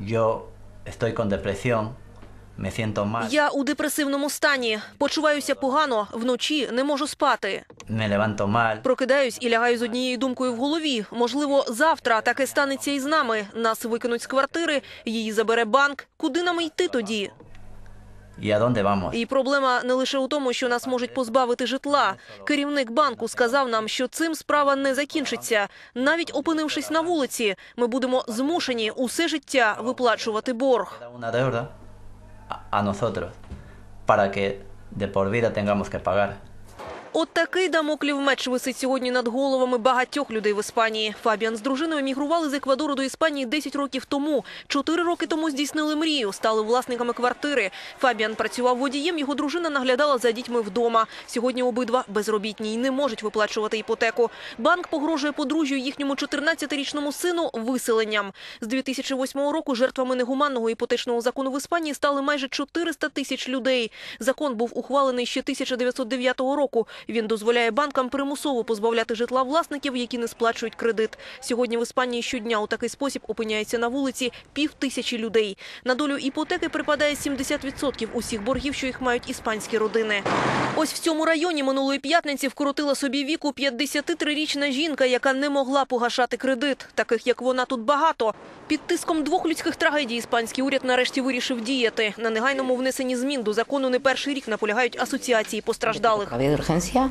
Yo estoy con depresión, me siento mal, Я у депресивному стані, почуваюся погано, вночі не можу спати. me levanto mal, Прокидаюсь і лягаю з однією думкою в голові. Можливо, завтра таке станеться і з нами. Нас викинуть з квартири, її забере банк. Куди нам йти тоді? ¿Y a dónde vamos? І проблема не лише у тому, що нас можуть позбавити житла. Керівник банку сказав нам, що цим справа не закінчиться. Навіть опинившись на вулиці, ми будемо змушені усе життя виплачувати борг. Una deuda a, a nosotros para que de por vida tengamos que pagar. От такий дамоклів меч висить сьогодні над головами багатьох людей в Іспанії. Фабіан з дружиною мігрували з Еквадору до Іспанії 10 років тому. Чотири роки тому здійснили мрію, стали власниками квартири. Фабіан працював водієм, його дружина наглядала за дітьми вдома. Сьогодні обидва безробітні й не можуть виплачувати іпотеку. Банк погрожує подружжю їхньому 14-річному сину виселенням. З 2008 року жертвами негуманного іпотечного закону в Іспанії стали майже 400 тисяч людей. Закон був ухвалений ще 1909 року. Він дозволяє банкам примусово позбавляти житла власників, які не сплачують кредит. Сьогодні в Іспанії щодня у такий спосіб опиняється на вулиці пів тисячі людей. На долю іпотеки припадає 70% усіх боргів, що їх мають іспанські родини. Ось в цьому районі минулої п'ятниці вкоротила собі віку 53-річна жінка, яка не могла погашати кредит. Таких як вона тут багато. Під тиском двох людських трагедій іспанський уряд нарешті вирішив діяти. На негайному внесенні змін до закону не перший рік наполягають асоціації постраждалих. iglesia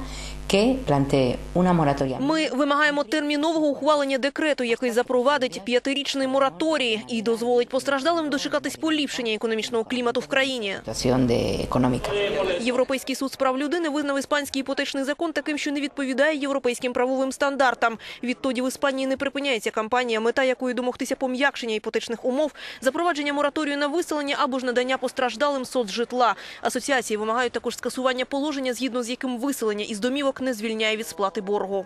Ми вимагаємо термінового ухвалення декрету, який запровадить п'ятирічний мораторій і дозволить постраждалим дочекатись поліпшення економічного клімату в країні. Європейський суд з прав людини визнав іспанський іпотечний закон таким, що не відповідає європейським правовим стандартам. Відтоді в Іспанії не припиняється кампанія, мета якої домогтися пом'якшення іпотечних умов, запровадження мораторію на виселення або ж надання постраждалим соцжитла. Асоціації вимагають також скасування положення, згідно з яким виселення із домівок не звільняє від сплати боргу.